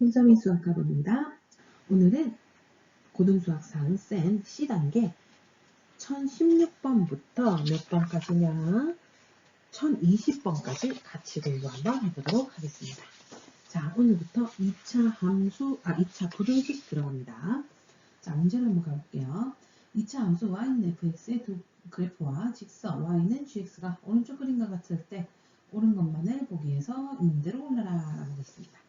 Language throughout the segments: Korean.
홍서민 수학학원입니다. 오늘은 고등수학상 센 C단계 1016번부터 몇 번까지냐 1020번까지 같이 공부 한번 해보도록 하겠습니다. 자 오늘부터 2차 함수, 아 2차 부등식 들어갑니다. 자 문제를 한번 가볼게요. 2차 함수 y는 fx의 두 그래프와 직선 y는 gx가 오른쪽 그림과 같을 때 옳은 것만을 보기 위해서 있는 대로 올라라 라고 했습니다.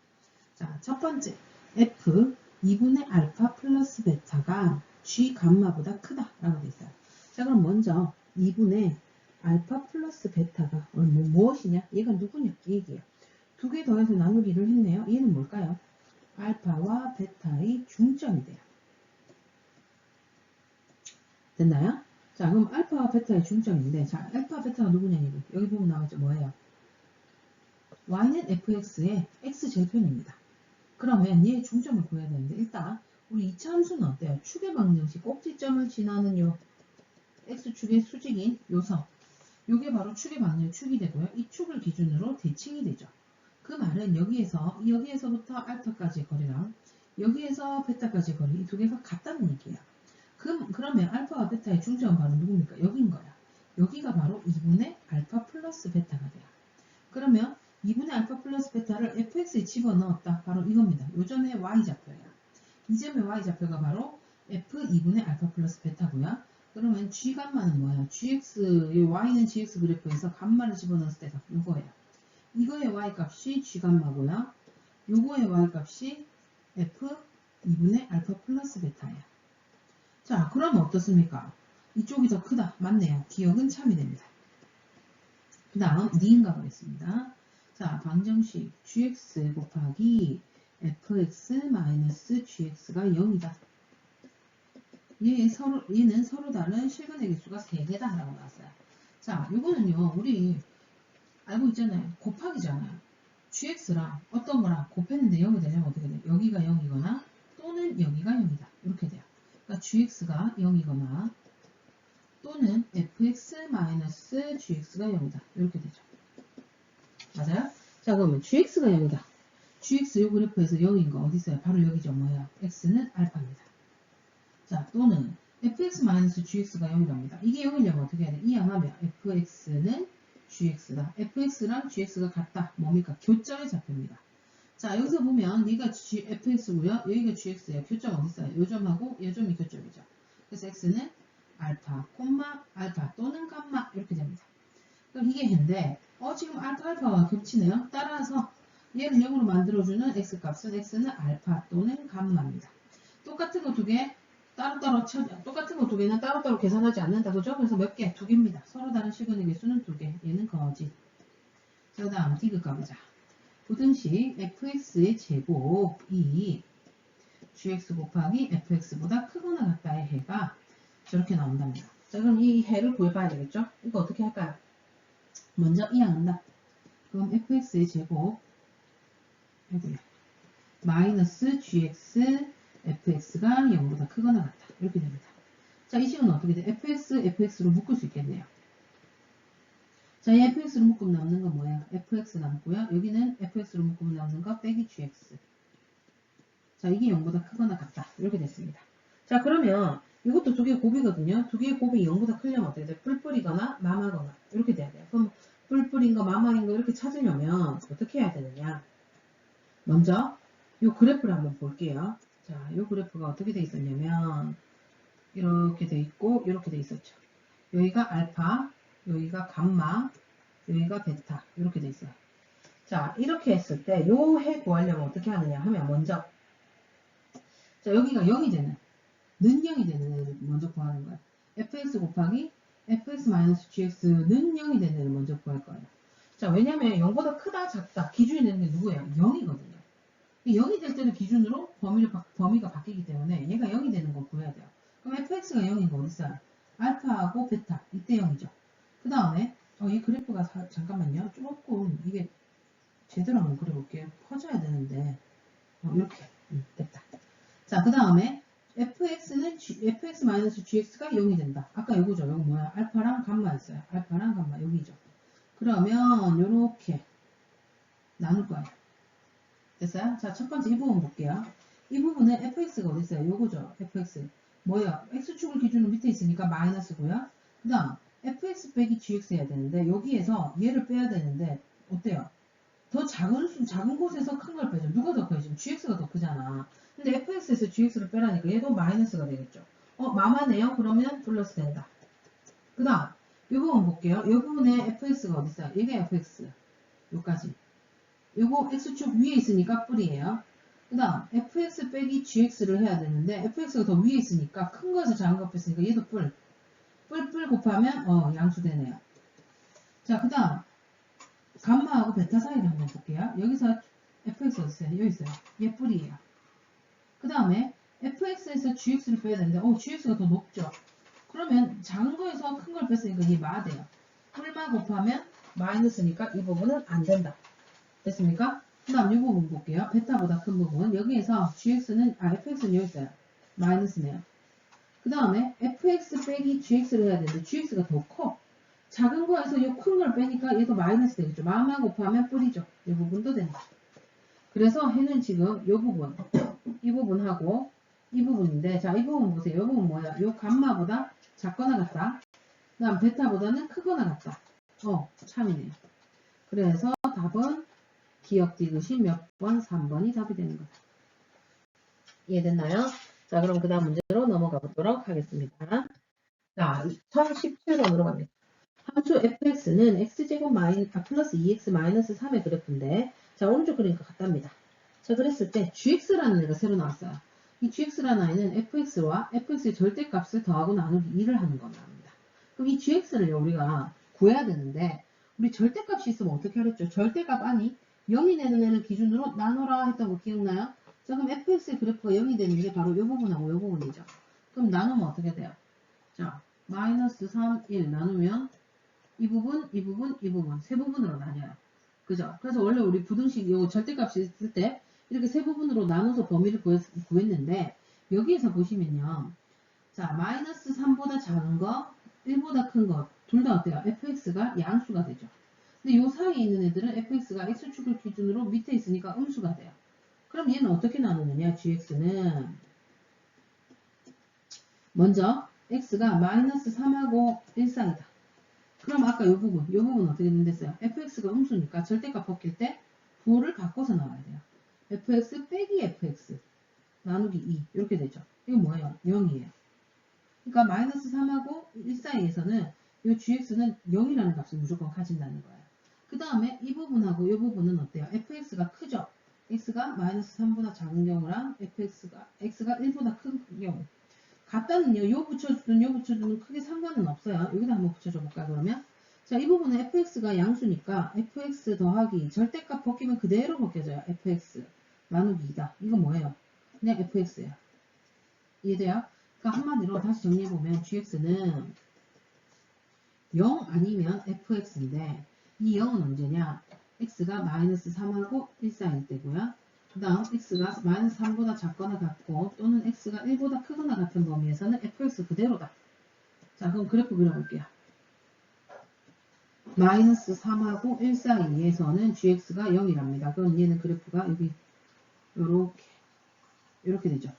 자, 첫 번째 f 2분의 알파 플러스 베타가 g 감마보다 크다 라고 되어 있어요. 자 그럼 먼저 2분의 알파 플러스 베타가 뭐, 무엇이냐? 얘가 누구냐? 얘기예요. 두 개 더해서 나누기를 했네요. 얘는 뭘까요? 알파와 베타의 중점이 돼요. 됐나요? 자 그럼 알파와 베타의 중점인데 자 알파 베타가 누구냐 여기 보면 나오죠 뭐예요? y는 fx의 x제편입니다. 그러면 얘의 중점을 구해야 되는데 일단 우리 2차 함수는 어때요? 축의 방정식 꼭지점을 지나는 요 x축의 수직인 요선 요게 바로 축의 방정식 축이 되고요. 이 축을 기준으로 대칭이 되죠. 그 말은 여기에서 여기에서부터 알파까지의 거리랑 여기에서 베타까지의 거리 이 두 개가 같다는 얘기예요. 그, 그러면 알파와 베타의 중점은 바로 누굽니까? 여기인 거야. 여기가 바로 2분의 알파 플러스 베타가 돼요. 그러면 2분의 알파 플러스 베타를 fx에 집어넣었다. 바로 이겁니다. 요점의 y좌표예요. 이 점의 y좌표가 바로 f 2분의 알파 플러스 베타고요. 그러면 g 감마는 뭐예요? gx, y는 gx 그래프에서 감마를 집어넣었을 때가 이거예요. 이거의 y값이 g 감마고요. 요거의 y값이 f 2분의 알파 플러스 베타예요. 자, 그러면 어떻습니까? 이쪽이 더 크다. 맞네요. 기억은 참이 됩니다. 그 다음 니은가 보겠습니다. 자, 방정식 gx 곱하기 fx-gx가 0이다. 얘 서로, 얘는 서로 다른 실근의 개수가 3개다 라고 나왔어요. 자, 이거는요, 우리 알고 있잖아요. 곱하기잖아요. gx랑 어떤 거랑 곱했는데 0이 되려면 어떻게 돼요? 여기가 0이거나 또는 여기가 0이다. 이렇게 돼요. 그러니까 gx가 0이거나 또는 fx-gx가 0이다. 이렇게 되죠. 맞아요? 자 그러면 gx가 0이다. gx 요 그래프에서 0인 거 어디 있어요? 바로 여기죠. 뭐예요? x는 알파입니다. 자 또는 fx-gx가 0이랍니다. 이게 0이려면 어떻게 해야 돼? 이항하면 fx는 gx다. fx랑 gx가 같다. 뭡니까? 교점의 좌표입니다. 자 여기서 보면 얘가 G, fx고요. 여기가 gx예요. 교점 어디 있어요? 요 점하고 요 점이 교점이죠. 그래서 x는 알파, 콤마, 알파 또는 감마 이렇게 됩니다. 그럼 이게 인데 어 지금 알파 알파와 겹치네요. 따라서 얘를 0으로 만들어주는 x값은 x는 알파 또는 감마입니다. 똑같은 거 두 개 따로따로 쳐 똑같은 거 두 개는 따로따로 계산하지 않는다. 그죠? 그래서 몇 개? 두 개입니다. 서로 다른 시간의 개수는 두 개. 얘는 거짓. 자, 그 다음 디귿 가보자. 부등식 fx의 제곱이 gx 곱하기 fx보다 크거나 같다의 해가 저렇게 나온답니다. 자, 그럼 이 해를 구해봐야 되겠죠? 이거 어떻게 할까요? 먼저 이항한다. 그럼 fx의 제곱 해고요. 마이너스 gx fx가 0보다 크거나 같다. 이렇게 됩니다. 자, 이 식은 어떻게 돼? fx, fx로 묶을 수 있겠네요. 자, 이 fx로 묶으면 남는 건 뭐예요? fx 남고요. 여기는 fx로 묶으면 남는 거 빼기 gx. 자, 이게 0보다 크거나 같다. 이렇게 됐습니다. 자, 그러면 이것도 두개 곱이거든요. 두 개의 곱이 0보다 크려면 어떻게 돼? 뿔뿔이거나 마마거나 이렇게 돼야 돼요. 그럼 뿔뿔인 거 마마인 거 이렇게 찾으려면 어떻게 해야 되느냐? 먼저 이 그래프를 한번 볼게요. 자, 이 그래프가 어떻게 돼 있었냐면 이렇게 돼 있고 이렇게 돼 있었죠. 여기가 알파, 여기가 감마, 여기가 베타 이렇게 돼 있어요. 자, 이렇게 했을 때 요 해 구하려면 어떻게 하느냐 하면 먼저 자, 여기가 0이 되는 는 0이 되는 애를 먼저 구하는 거예요. fx 곱하기 fx-gx는 0이 되는 애를 먼저 구할 거예요. 자, 왜냐면 0보다 크다, 작다 기준이 되는 게 누구예요? 0이거든요. 0이 될 때는 기준으로 범위를, 범위가 바뀌기 때문에 얘가 0이 되는 거 구해야 돼요. 그럼 fx가 0인 거 어디 있어요? 알파하고 베타 이때 0이죠. 그 다음에 어, 이 그래프가 사, 잠깐만요. 조금 이게 제대로 한번 그려볼게요. 퍼져야 되는데 어, 이렇게 음, 됐다. 자, 그 다음에 fx는 fx-gx가 0이 된다. 아까 요거죠. 요거 뭐야? 알파랑 감마였어요. 알파랑 감마 여기죠. 그러면 요렇게 나눌 거예요. 됐어요? 자, 첫 번째 이 부분 볼게요. 이 부분은 fx가 어디 있어요? 요거죠. fx. 뭐예요? x축을 기준으로 밑에 있으니까 마이너스고요. 그 다음 fx 빼기 gx 해야 되는데 여기에서 얘를 빼야 되는데 어때요? 더 작은 수, 작은 곳에서 큰 걸 빼죠. 누가 더 커요? 지금 gx가 더 크잖아. 근데 fx에서 gx를 빼라니까 얘도 마이너스가 되겠죠. 어, 마마네요? 그러면 플러스 된다. 그 다음 이 부분 볼게요. 이 부분에 fx가 어디 있어요? 이게 fx. 요까지. 요거 x축 위에 있으니까 뿔이에요. 그 다음 fx 빼기 gx를 해야 되는데 fx가 더 위에 있으니까 큰 거에서 작은 거 뺐으니까 얘도 뿔. 뿔뿔 곱하면 어 양수되네요. 자, 그 다음 감마하고 베타 사이를 한번 볼게요. 여기서 fx 어디 있어요? 여기 있어요. 얘 뿔이에요. 그 다음에 fx에서 gx를 빼야 되는데 어 gx가 더 높죠. 그러면 작은 거에서 큰 걸 뺐으니까 이게 마 돼요. 뿔만 곱하면 마이너스니까 이 부분은 안 된다. 됐습니까? 그 다음 이 부분 볼게요. 베타보다 큰 부분. 여기에서 gx는, 아, fx는 여기 있어요. 마이너스네요. 그 다음에 fx 빼기 gx를 해야 되는데 gx가 더 커. 작은 거에서 이 큰 걸 빼니까 얘도 마이너스 되겠죠. 마만 곱하면 뿔이죠. 이 부분도 된다. 그래서 해는 지금 이 부분, 이 부분하고 이 부분인데, 자, 이 부분 보세요. 이 부분 뭐야? 이 감마보다 작거나 같다. 그 다음 베타보다는 크거나 같다. 어, 참이네요. 그래서 답은 기억 디귿이 몇 번? 3번이 답이 되는 거다. 이해됐나요? 자, 그럼 그 다음 문제로 넘어가 보도록 하겠습니다. 자, 1017번으로 갑니다. 함수 fx는 x제곱 마이, 아, 플러스 2x 마이너스 3의 그래프인데, 자, 오른쪽 그러니까 같답니다. 자, 그랬을 때 gx라는 애가 새로 나왔어요. 이 gx라는 아이는 fx와 fx의 절대값을 더하고 나누기 2를 하는 겁니다. 그럼 이 gx를 우리가 구해야 되는데, 우리 절대값이 있으면 어떻게 하랬죠? 절대값 아니 0이 되는 애를 기준으로 나눠라 했던 거 기억나요? 자 그럼 fx의 그래프가 0이 되는 게 바로 이 부분하고 이 부분이죠. 그럼 나누면 어떻게 돼요? 자 마이너스 3, 1 나누면 이 부분, 이 부분, 이 부분 세 부분으로 나뉘어요. 그죠? 그래서 원래 우리 부등식 요 절대값이 있을 때 이렇게 세 부분으로 나눠서 범위를 구했, 구했는데 여기에서 보시면요. 자 마이너스 3보다 작은 거 1보다 큰 거 둘 다 어때요? fx가 양수가 되죠. 근데 요 사이에 있는 애들은 fx가 x축을 기준으로 밑에 있으니까 음수가 돼요. 그럼 얘는 어떻게 나누느냐? gx는 먼저 x가 마이너스 3하고 1 사이다. 그럼 아까 요 부분, 요 부분 어떻게 된댔어요? fx가 음수니까 절대값 벗길 때 부호를 바꿔서 나와야 돼요. Fx 빼기 fx 나누기 2 이렇게 되죠. 이거 뭐예요? 0이에요. 그러니까 마이너스 3하고 1 사이에서는 이 gx는 0이라는 값을 무조건 가진다는 거예요. 그 다음에 이 부분하고 이 부분은 어때요? fx가 크죠? x가 마이너스 3보다 작은 경우랑 fx가 x가 1보다 큰 경우 같다는요. 요 붙여주든 요 붙여주든 크게 상관은 없어요. 여기다 한번 붙여줘 볼까 그러면 자 이 부분은 fx가 양수니까 fx 더하기 절대값 벗기면 그대로 벗겨져요. fx 나누기 2다. 이거 뭐예요? 그냥 fx예요. 이해돼요? 그러니까 한마디로 다시 정리해보면 gx는 0 아니면 fx인데 이 0은 언제냐? x가 마이너스 3하고 1 사이일 때고요. 그 다음 x가 마이너스 3보다 작거나 같고 또는 x가 1보다 크거나 같은 범위에서는 fx 그대로다. 자 그럼 그래프 그려볼게요. 마이너스 3하고 1 사이에서는 gx가 0이랍니다. 그럼 얘는 그래프가 여기 요렇게 이렇게 되죠.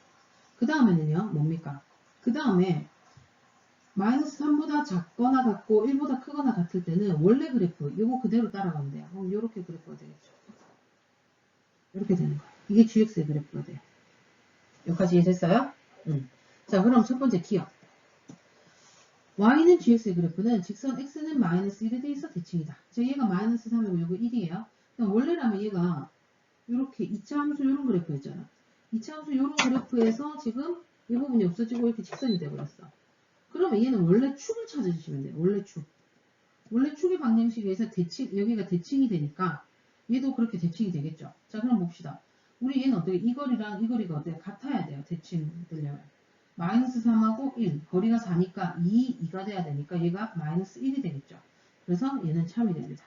그 다음에는요 뭡니까? 그 다음에 마이너스 3보다 작거나 같고 1보다 크거나 같을 때는 원래 그래프 이거 그대로 따라가면 돼요. 그럼 이렇게 그래프가 되겠죠. 이렇게 되는 거예요. 이게 GX의 그래프가 돼요. 여기까지 이해됐어요? 응. 자 그럼 첫 번째 기억. Y는 GX의 그래프는 직선 X는 마이너스 1에 대해서 대칭이다. 자 얘가 마이너스 3이고 이거 1이에요. 원래라면 얘가 이렇게 2차 함수 이런 그래프였잖아. 2차 함수 이런 그래프에서 지금 이 부분이 없어지고 이렇게 직선이 되어버렸어. 그러면 얘는 원래 축을 찾아주시면 돼요. 원래 축. 원래 축의 방정식에서 대칭, 여기가 대칭이 되니까 얘도 그렇게 대칭이 되겠죠. 자, 그럼 봅시다. 우리 얘는 어떻게, 이 거리랑 이 거리가 어때요? 같아야 돼요. 대칭 되려면. 마이너스 3하고 1. 거리가 4니까 2, 2가 돼야 되니까 얘가 마이너스 1이 되겠죠. 그래서 얘는 참이 됩니다.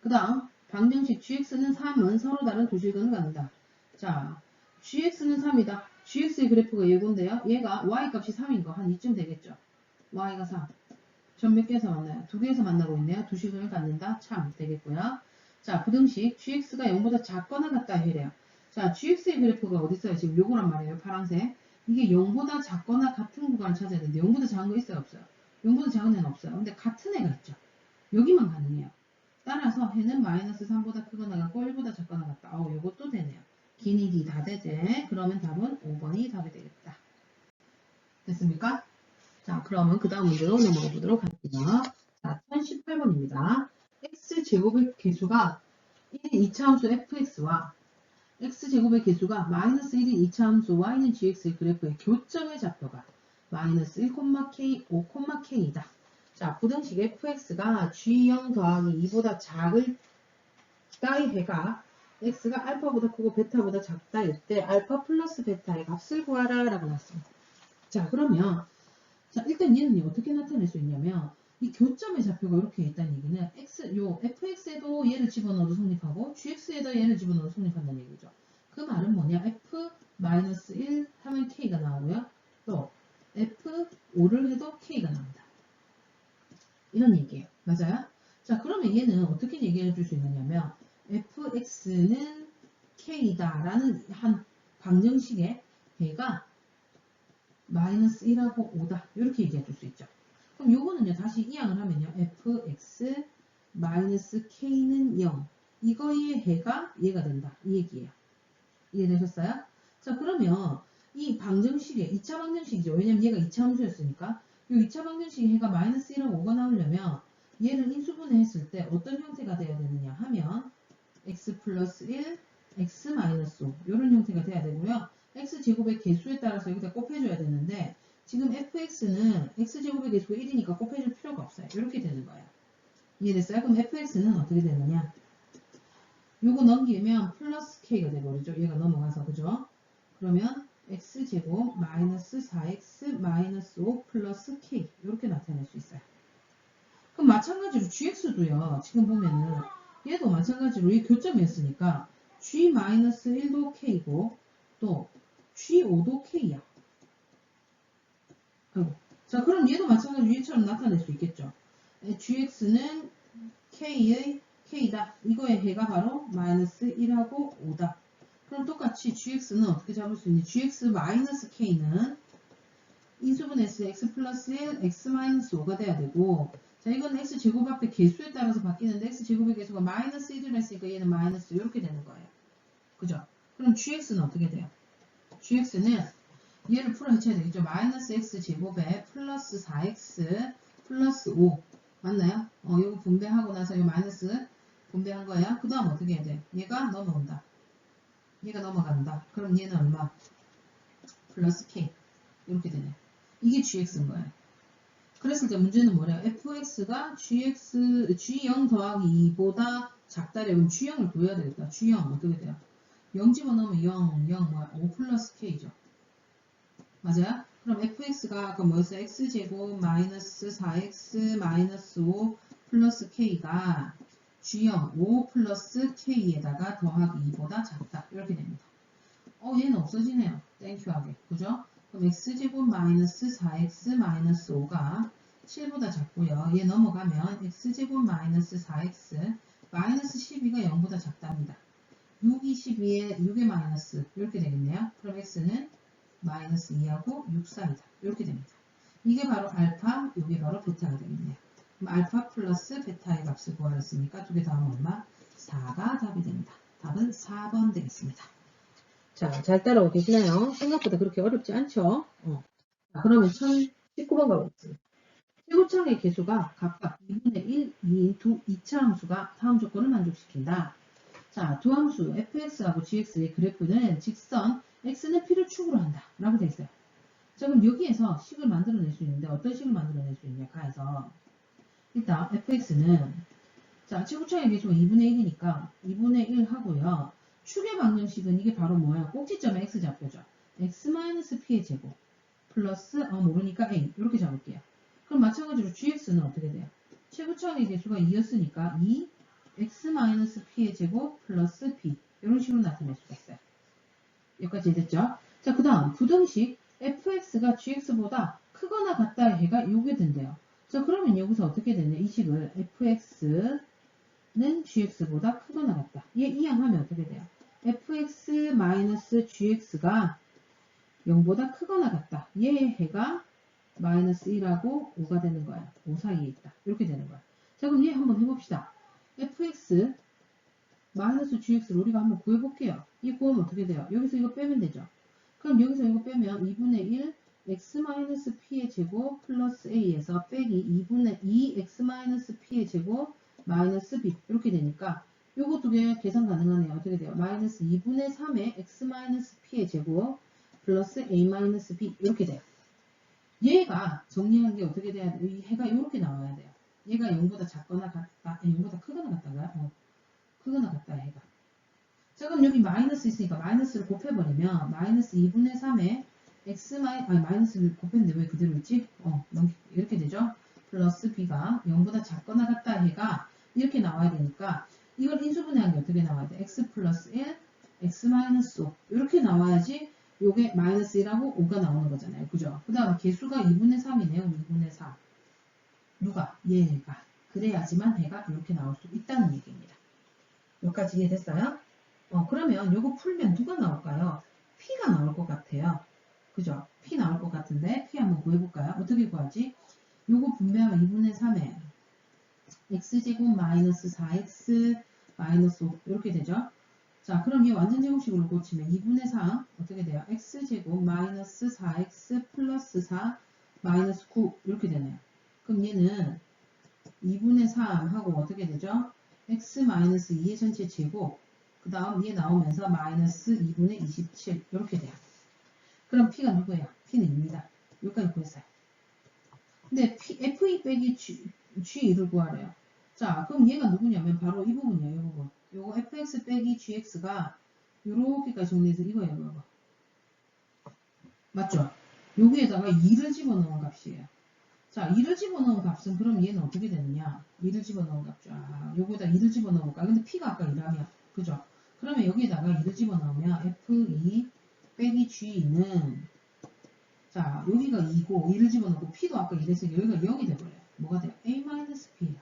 그 다음, 방정식 gx는 3은 서로 다른 두 실근을 갖는다. 자, gx는 3이다. gx의 그래프가 이건데요. 얘가 y 값이 3인 거 한 이쯤 되겠죠. y가 3. 전몇 개에서 만나요? 두 개에서 만나고 있네요. 두 식을 갖는다. 참 되겠고요. 자, 부등식 gx가 0보다 작거나 같다 해래요. 자, gx의 그래프가 어디 있어요? 지금 요거란 말이에요. 파란색. 이게 0보다 작거나 같은 구간을 찾아야 되는데 0보다 작은 거 있어요? 없어요? 0보다 작은 애는 없어요. 근데 같은 애가 있죠. 여기만 가능해요. 따라서 해는 마이너스 3보다 크거나 같고 1보다 작거나 같다. 어, 요것도 되네요. 기니기 다 되제. 그러면 답은 5번이 답이 되겠다. 됐습니까? 자, 그러면 그 다음 문제로 넘어가 보도록 할게요. 자, 1018번입니다. x제곱의 개수가 1인 2차함수 fx와 x제곱의 개수가 마이너스 1인 2차함수 y는 gx의 그래프의 교점의 좌표가 마이너스 1,k, 5,k이다. 자, 부등식 fx가 g0 더하기 2보다 작을 따위 해가 x가 알파보다 크고 베타보다 작다일 때 알파 플러스 베타의 값을 구하라 라고 나왔습니다. 자, 그러면 자, 일단 얘는 어떻게 나타낼 수 있냐면 이 교점의 좌표가 이렇게 있다는 얘기는 x 요 fx에도 얘를 집어넣어도 성립하고 gx에도 얘를 집어넣어도 성립한다는 얘기죠. 그 말은 뭐냐? f 1 하면 k가 나오고요. 또 f5를 해도 k가 나온다. 이런 얘기예요. 맞아요? 자, 그러면 얘는 어떻게 얘기해 줄 수 있느냐면 fx는 k다 라는 한 방정식의 배가 마이너스 1하고 5다. 이렇게 얘기해 줄 수 있죠. 그럼 요거는요, 다시 이항을 하면요, fx 마이너스 k는 0. 이거의 해가 얘가 된다. 이 얘기예요. 이해되셨어요? 자, 그러면 이 방정식의 2차 방정식이죠. 왜냐면 얘가 2차 함수였으니까. 이 2차 방정식의 해가 마이너스 1하고 5가 나오려면 얘를 인수분해 했을 때 어떤 형태가 되어야 되느냐 하면 x 플러스 1, x 마이너스 5 이런 형태가 돼야 되고요. x제곱의 개수에 따라서 여기다 곱해줘야 되는데 지금 fx는 x제곱의 개수가 1이니까 곱해줄 필요가 없어요. 이렇게 되는 거예요. 이해됐어요? 그럼 fx는 어떻게 되느냐? 요거 넘기면 플러스 k가 돼버리죠. 얘가 넘어가서 그죠? 그러면 x제곱 마이너스 4x 마이너스 5 플러스 k 이렇게 나타낼 수 있어요. 그럼 마찬가지로 gx도요. 지금 보면은 얘도 마찬가지로 이 교점이었으니까 g 마이너스 1도 k고 또 G5도 K야. 아이고. 자, 그럼 얘도 마찬가지로 얘처럼 나타낼 수 있겠죠. GX는 K의 K다. 이거의 해가 바로 마이너스 1하고 5다. 그럼 똑같이 GX는 어떻게 잡을 수 있니? GX 마이너스 K는 인수분해서 X 플러스 1, X 마이너스 5가 돼야 되고 자, 이건 X 제곱 앞에 개수에 따라서 바뀌는데 X 제곱의 개수가 마이너스 1을 했으니까 얘는 마이너스 이렇게 되는 거예요. 그죠? 그럼 GX는 어떻게 돼요? gx는 얘를 풀어 헤쳐야 되겠죠. 마이너스 x 제곱에 플러스 4x 플러스 5 맞나요? 어, 이거 분배하고 나서 이 마이너스 분배한 거야. 그 다음 어떻게 해야 돼? 얘가 넘어온다. 얘가 넘어간다. 그럼 얘는 얼마? 플러스 k 이렇게 되네. 이게 gx인 거예요. 그랬을 때 문제는 뭐래요? fx가 gx, g0 더하기 2보다 작다래면 g0을 구해야 되겠다. g0 어떻게 돼요? 0 집어넣으면 0, 0 뭐야? 5 플러스 k죠. 맞아요? 그럼 fx가 아까 뭐였어요? x제곱 마이너스 4x 마이너스 5 플러스 k가 g0 5 플러스 k에다가 더하기 2보다 작다. 이렇게 됩니다. 어 얘는 없어지네요. 땡큐하게. 그죠? 그럼 x제곱 마이너스 4x 마이너스 5가 7보다 작고요. 얘 넘어가면 x제곱 마이너스 4x 마이너스 12가 0보다 작답니다. 6, 22에 6의 마이너스 이렇게 되겠네요. 그럼 x는 마이너스 2하고 6 사이다. 이렇게 됩니다. 이게 바로 알파, 이게 바로 베타가 되겠네요. 알파 플러스 베타의 값을 구하였으니까 두개 더하면 얼마? 4가 답이 됩니다. 답은 4번 되겠습니다. 자, 잘 따라오고 계시나요? 생각보다 그렇게 어렵지 않죠? 어. 자, 그러면 1019번 가보겠습니다. 최고창의 개수가 각각 2분의 1, 2인 두 2차 함수가 다음 조건을 만족시킨다. 자, 두 함수 fx하고 gx의 그래프는 직선 x는 p를 축으로 한다. 라고 되어 있어요. 자, 그럼 여기에서 식을 만들어낼 수 있는데 어떤 식을 만들어낼 수 있냐? 가해서 일단 fx는 자, 최고차의 개수가 2분의 1이니까 2분의 1 하고요. 축의 방정식은 이게 바로 뭐야? 꼭지점의 x 잡고죠. x-p의 제곱 플러스 어, 모르니까 a 이렇게 잡을게요. 그럼 마찬가지로 gx는 어떻게 돼요? 최고차의 개수가 2였으니까 2 x-p의 제곱 플러스 b 이런 식으로 나타낼 수가 있어요. 여기까지 됐죠? 자, 그 다음 부등식 fx가 gx보다 크거나 같다 해가 요게 된대요. 자, 그러면 여기서 어떻게 되냐? 이 식을 fx gx보다 크거나 같다. 얘 이항하면 어떻게 돼요? fx-gx가 0보다 크거나 같다. 얘의 해가 마이너스 1하고 5가 되는 거야. 5 사이에 있다. 이렇게 되는 거야. 자, 그럼 얘 한번 해봅시다. fx 마이너스 gx를 우리가 한번 구해볼게요. 이 구하면 어떻게 돼요? 여기서 이거 빼면 되죠. 그럼 여기서 이거 빼면 2분의 1 x 마이너스 p의 제곱 플러스 a에서 빼기 2분의 2 x 마이너스 p의 제곱 마이너스 b 이렇게 되니까 요거 두 개 계산 가능하네요. 어떻게 돼요? 마이너스 2분의 3의 x 마이너스 p의 제곱 플러스 a 마이너스 b 이렇게 돼요. 얘가 정리한 게 어떻게 돼야 돼요? 이 해가 이렇게 나와야 돼요. 얘가 0보다 작거나 같다, 아니 0보다 크거나 같다가 어, 크거나 같다 해가. 자 그럼 여기 마이너스 있으니까 마이너스를 곱해버리면 마이너스 2분의 3에 x 마이 아니 마이너스를 곱했는데 왜 그대로 있지? 어 이렇게 되죠. 플러스 b가 0보다 작거나 같다 해가 이렇게 나와야 되니까 이걸 인수분해한 게 어떻게 나와야 돼? x 플러스 1, x 마이너스 5 이렇게 나와야지 요게 마이너스 1하고 5가 나오는 거잖아요. 그죠? 그 다음에 개수가 2분의 3이네요. 2분의 3. 누가? 얘가. 그래야지만 해가 이렇게 나올 수 있다는 얘기입니다. 여기까지 이해됐어요? 어, 그러면 요거 풀면 누가 나올까요? P가 나올 것 같아요. 그죠? P 나올 것 같은데 P 한번 구해볼까요? 어떻게 구하지? 요거 분배하면 2분의 3에 x제곱 마이너스 4x 마이너스 5 이렇게 되죠? 자 그럼 이 완전 제곱식으로 고치면 2분의 3 어떻게 돼요? x제곱 마이너스 4x 플러스 4 마이너스 9 이렇게 되네요. 그럼 얘는 2분의 3 하고 어떻게 되죠? x 마이너스 2의 전체 제곱 그 다음 얘 나오면서 마이너스 2분의 27 이렇게 돼요. 그럼 p가 누구예요? p는 2입니다. 여기까지 구했어요. 근데 P, F2 빼기 G, G2를 구하래요. 자, 그럼 얘가 누구냐면 바로 이 부분이에요. 이 부분. 요거 fx 빼기 gx가 요렇게까지 정리해서 이거예요. 이거. 맞죠? 여기에다가 2를 집어넣은 값이에요. 자, 2를 집어넣은 값은 그럼 얘는 어떻게 되느냐? 2를 집어넣은 값. 자, 요거에다 2를 집어넣을까? 근데 p가 아까 2라며. 그죠? 그러면 여기에다가 2를 집어넣으면 f2 빼기 g는 자, 여기가 2고 2를 집어넣고 p도 아까 2랬으니까 여기가 0이 돼버려요. 뭐가 돼요? a-p예요.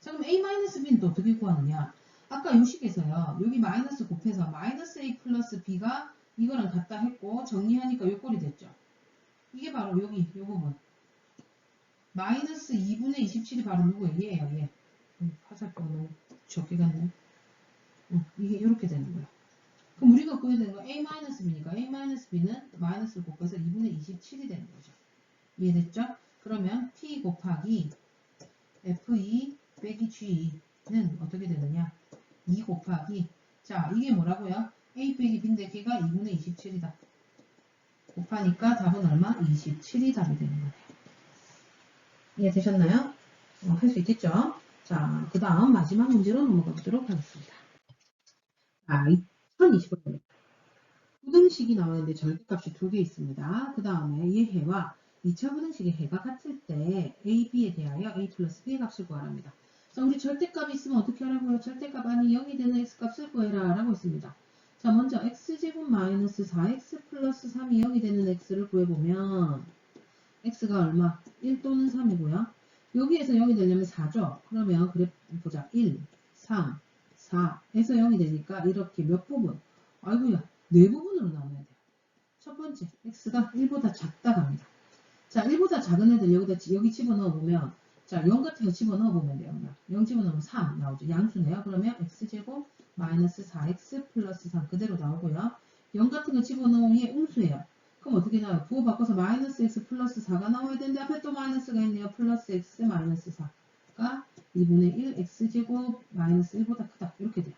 자, 그럼 a-b는 또 어떻게 구하느냐? 아까 요식에서요. 여기 마이너스 곱해서 마이너스 a 플러스 b가 이거랑 같다 했고 정리하니까 요 꼴이 됐죠. 이게 바로 여기 요 부분. 마이너스 2분의 27이 바로 누구예요? 얘예요. 얘. 음, 화살표가 너무 적게 갔네. 음, 이게 이렇게 되는 거야. 그럼 우리가 구해야 되는 건 a-b니까 a-b는 마이너스를 곱해서 2분의 27이 되는 거죠. 이해됐죠? 그러면 p 곱하기 f2 빼기 g는 어떻게 되느냐? 2 곱하기 자 이게 뭐라고요? a 빼기 b인데 걔가 2분의 27이다. 곱하니까 답은 얼마? 27이 답이 되는 거네요. 이해되셨나요? 어, 할수 있겠죠? 자, 그 다음 마지막 문제로 넘어가 보도록 하겠습니다. 자, 2025년 부등식이 나오는데 절대값이 두 개 있습니다. 그 다음에 이 해와 2차 부등식의 해가 같을 때 a, b에 대하여 a 플러스 b의 값을 구하랍니다. 자, 우리 절대값이 있으면 어떻게 하라고요? 절대값 아니 0이 되는 x값을 구해라 라고 했습니다. 자, 먼저 x제곱 마이너스 4x 플러스 3이 0이 되는 x를 구해보면 x가 얼마? 1 또는 3이고요. 여기에서 0이 되려면 4죠. 그러면 그래 보자. 1, 3, 4에서 0이 되니까 이렇게 몇 부분? 아이고야, 네 부분으로 나눠야 돼요. 첫 번째, x가 1보다 작다 갑니다. 자, 1보다 작은 애들 여기다 여기 집어넣어 보면 자, 0 같은 거 집어넣어 보면 돼요. 0 집어넣으면 3 나오죠. 양수네요. 그러면 x제곱 마이너스 4x 플러스 3 그대로 나오고요. 0 같은 거 집어넣으면 얘 음수예요. 그럼 어떻게 나와요? 부호 바꿔서 마이너스 x 플러스 4가 나와야 되는데 앞에 또 마이너스가 있네요. 플러스 x 마이너스 4가 2분의 1 x제곱 마이너스 1보다 크다. 이렇게 돼요.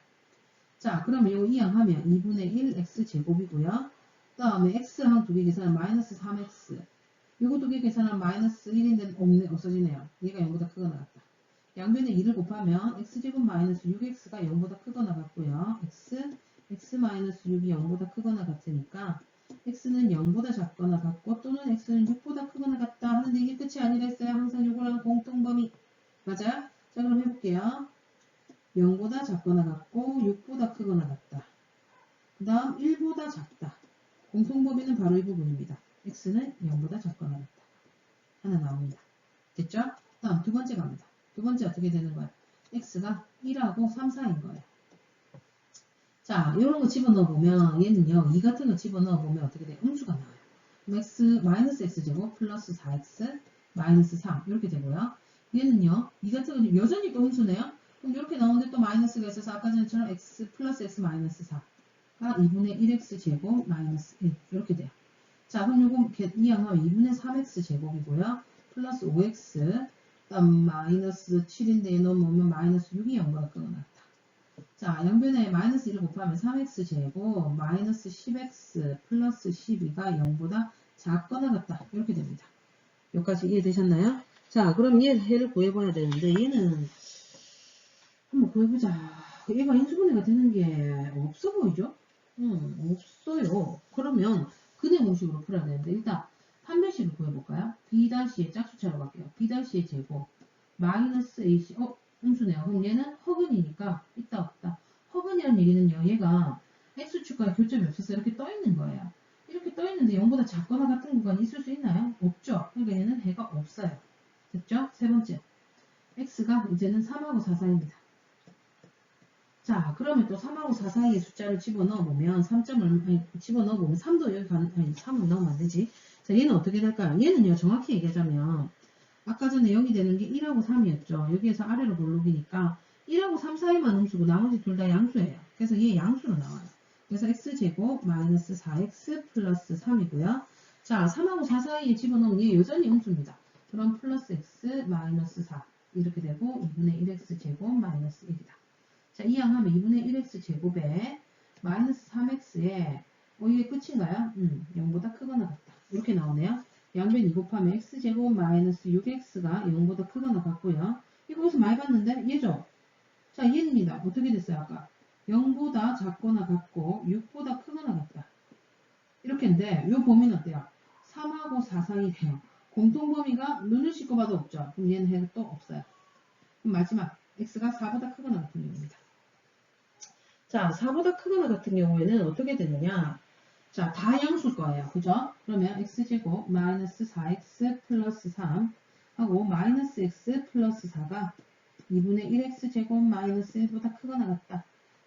자, 그러면 이거 이항하면 2분의 1 x제곱이고요. 그 다음에 x랑 두개 계산하면 마이너스 3x 이거 두 개 계산하면 마이너스 1인데 없네, 없어지네요. 얘가 0보다 크거나 같다. 양변에 2를 곱하면 x제곱 마이너스 6x가 0보다 크거나 같고요. x, x 마이너스 6이 0보다 크거나 같으니까 x는 0보다 작거나 같고 또는 x는 6보다 크거나 같다 하는데 이게 끝이 아니라 했어요. 항상 요거랑 공통범위. 맞아요? 자 그럼 해볼게요. 0보다 작거나 같고 6보다 크거나 같다. 그 다음 1보다 작다. 공통 범위는 바로 이 부분입니다. x는 0보다 작거나 같다. 하나 나옵니다. 됐죠? 다음 두 번째 갑니다. 두 번째 어떻게 되는 거야? x가 1하고 3, 4인 거예요. 자, 이런 거 집어넣어 보면 얘는요, 이 같은 거 집어넣어 보면 어떻게 돼요? 음수가 나와요. 그럼 x 마이너스 x 제곱 플러스 4x 마이너스 3 이렇게 되고요. 얘는요, 이 같은 거 여전히 또 음수네요. 그럼 이렇게 나오는데 또 마이너스가 있어서 아까 전처럼 x 플러스 x 마이너스 4 가 2분의 1x 제곱 마이너스 1 이렇게 돼요. 자, 그럼 요거 이렇게 이항하면 2분의 3x 제곱이고요. 플러스 5x 그다음 마이너스 7인데 넘으면 마이너스 6이 0보다 끊어놨다. 자, 양변에 마이너스 1을 곱하면 3x 제곱 마이너스 10x 플러스 12가 0보다 작거나 같다. 이렇게 됩니다. 여기까지 이해되셨나요? 자, 그럼 얘, 얘를 구해봐야 되는데 얘는 한번 구해보자. 얘가 인수분해가 되는 게 없어 보이죠? 3c의 제곱 마이너스 ac 어? 음수네요. 그럼 얘는 허근이니까 있다 없다. 허근이라는 얘기는요. 얘가 x축과 교점이 없어서 이렇게 떠 있는 거예요. 이렇게 떠 있는데 0보다 작거나 같은 구간이 있을 수 있나요? 없죠. 그러니까 얘는 해가 없어요. 됐죠? 세 번째. x가 이제는 3하고 4 사이입니다. 자, 그러면 또 3하고 4 사이의 숫자를 집어넣어보면 3점을 집어넣어보면 3도 여기 가는, 아니 3은 넣으면 안 되지. 자, 얘는 어떻게 될까요? 얘는요, 정확히 얘기하자면 아까 전에 0이 되는 게 1하고 3이었죠. 여기에서 아래로 볼록이니까 1하고 3 사이만 음수고 나머지 둘 다 양수예요. 그래서 얘 양수로 나와요. 그래서 x제곱 마이너스 4x 플러스 3이고요. 자, 3하고 4 사이에 집어넣으면 얘 여전히 음수입니다. 그럼 플러스 x 마이너스 4 이렇게 되고 2분의 1x 제곱 마이너스 1이다. 자, 이항하면 2분의 1x 제곱에 마이너스 3x에 어, 이게 끝인가요? 음, 0보다 크거나 같다. 이렇게 나오네요. 양변 2 곱하면 x제곱 마이너스 6x가 0보다 크거나 같고요. 이거 어디서 많이 봤는데? 얘죠? 자, 얘입니다. 어떻게 됐어요, 아까? 0보다 작거나 같고 6보다 크거나 같다. 이렇게인데 요 범위는 어때요? 3하고 4 사이래요. 공통 범위가 눈을 씻고 봐도 없죠. 그럼 얘는 해도 또 없어요. 그럼 마지막 x가 4보다 크거나 같은 경우입니다. 자, 4보다 크거나 같은 경우에는 어떻게 되느냐? 자, 다 양수일 거예요. 그죠? 그러면 x제곱 마이너스 4x 플러스 3 하고 마이너스 x 플러스 4가 2분의 1x 제곱 마이너스 1보다 크거나 같다.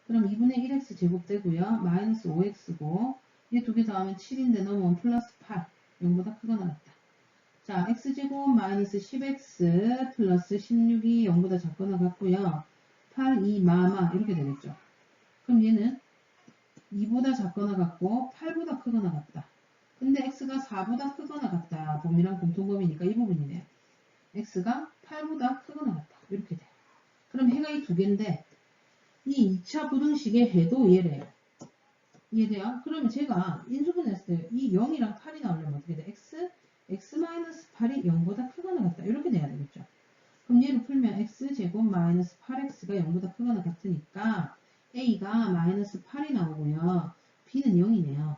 그럼 2분의 1x 제곱 되고요. 마이너스 5x고 얘두개 더하면 7인데 넘으면 플러스 8 0보다 크거나 같다. 자, x제곱 마이너스 10x 플러스 16이 0보다 작거나 같고요. 8, 2, 마마 이렇게 되겠죠. 그럼 얘는 2보다 작거나 같고 8보다 크거나 같다. 근데 x가 4보다 크거나 같다. 범위랑 공통범위니까 이 부분이네요. x가 8보다 크거나 같다. 이렇게 돼요. 그럼 해가 이 두 개인데 이 2차 부등식의 해도 얘래요. 이해돼요? 그러면 제가 인수분했을 때 이 0이랑 8이 나오려면 어떻게 돼? x, x-8이 0보다 크거나 같다. 이렇게 돼야 되겠죠. 그럼 얘를 풀면 x제곱 마이너스 8x가 0보다 크거나 같으니까 a가 마이너스 8이 나오고요. b는 0이네요.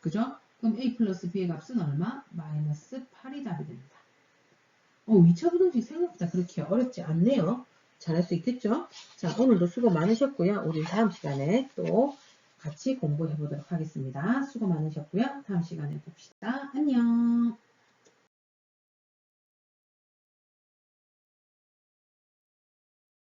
그죠? 그럼 a 플러스 b의 값은 얼마? 마이너스 8이 답이 됩니다. 어, 2차 부등식 생각보다 그렇게 어렵지 않네요. 잘할 수 있겠죠? 자, 오늘도 수고 많으셨고요. 우리 다음 시간에 또 같이 공부해 보도록 하겠습니다. 수고 많으셨고요. 다음 시간에 봅시다. 안녕.